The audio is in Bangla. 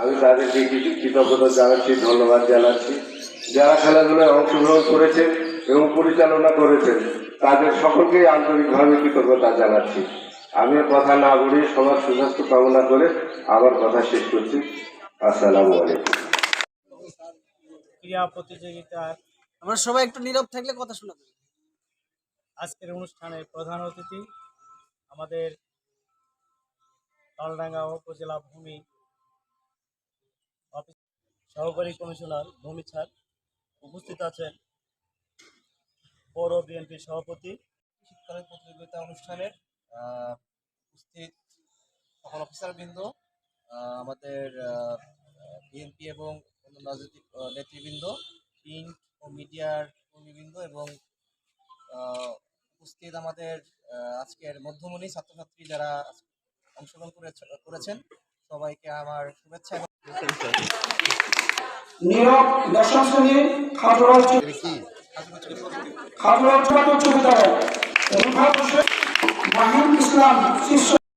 আমি তাদেরকে কিছু কৃতজ্ঞতা জানাচ্ছি ধন্যবাদ জানাচ্ছি। যারা খেলাধুলায় অংশগ্রহণ করেছেন এবং পরিচালনা করেছেন তাদের সকলকেই আন্তরিকভাবে কৃতজ্ঞতা জানাচ্ছি। আমি কথা না বলে সবার সুস্বাস্থ্য কামনা করে আমার কথা শেষ করছি। আসসালামু আলাইকুম। ক্রীড়া প্রতিযোগিতার আমরা সবাই একটু নীরব থাকলে কথা শোনা যাবে। আজকের অনুষ্ঠানের প্রধান অতিথি আমাদের তালডাঙ্গা উপজেলা ভূমি সহকারী কমিশনার ভূমি ছাড় উপস্থিত আছেন। পৌর বিএনপির সভাপতি। শীতকালীন প্রতিযোগিতা অনুষ্ঠানে আহ, উপস্থিত সকল অফিসারবৃন্দ আমাদের বিএনপি এবং অন্যান্য রাজনৈতিক নেতৃবৃন্দ প্রিন্ট ও মিডিয়ার কর্মীবৃন্দ এবং উপস্থিত আমাদের আজকের মধ্যমণি ছাত্রছাত্রী যারা অংশগ্রহণ করেছে- করেছেন। সবাইকে আমার শুভেচ্ছা এবং নীরব দশম শ্রেণির খাটুয়া খাটুয়া উচ্চ বিদ্যালয় মাহিম ইসলাম শীর্ষ